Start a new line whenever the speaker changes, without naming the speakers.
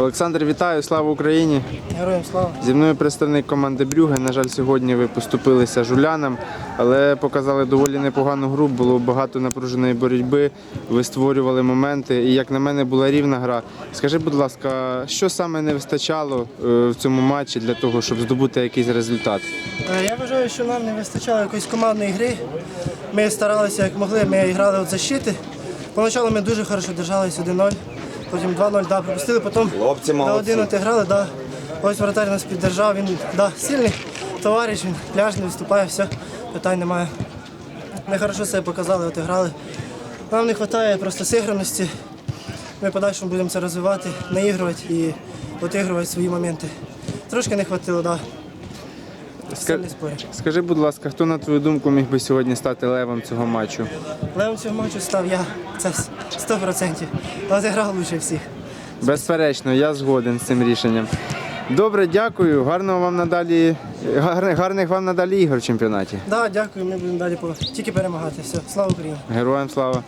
Олександр, вітаю, слава Україні!
Героям слава.
Зі мною представник команди Брюге. На жаль, сьогодні ви поступилися жулянам, але показали доволі непогану гру. Було багато напруженої боротьби. Ви створювали моменти. І як на мене була рівна гра. Скажи, будь ласка, що саме не вистачало е, в цьому матчі для того, щоб здобути якийсь результат?
Е, Я вважаю, що нам не вистачало якоїсь командної гри. Ми старалися як могли, ми грали від защити. Поначалу ми дуже хорошо держалися 1-0, потім 2-0, да, пропустили, потім
Хлопці
до
молодці.
11 грали, да. Ось вратар нас піддержав, він да, сильний товариш, він пляжний, виступає, все, питань немає. Ми хорошо себе показали, от і грали. Нам не вистачає просто зіграності. Ми подальшому будемо це розвивати, наігрувати і отігрувати свої моменти. Трошки не вистачило, так. Да. Сильний.
Скажи, будь ласка, хто на твою думку міг би сьогодні стати левом цього матчу?
Левом цього матчу став я. Це 100%. Але зіграв лучше всіх.
Безперечно, я згоден з цим рішенням. Добре, дякую. Гарного вам надалі, гарних, гарних вам надалі ігор в чемпіонаті.
Да, дякую, ми будемо далі тільки перемагати. Все, слава Україні!
Героям слава!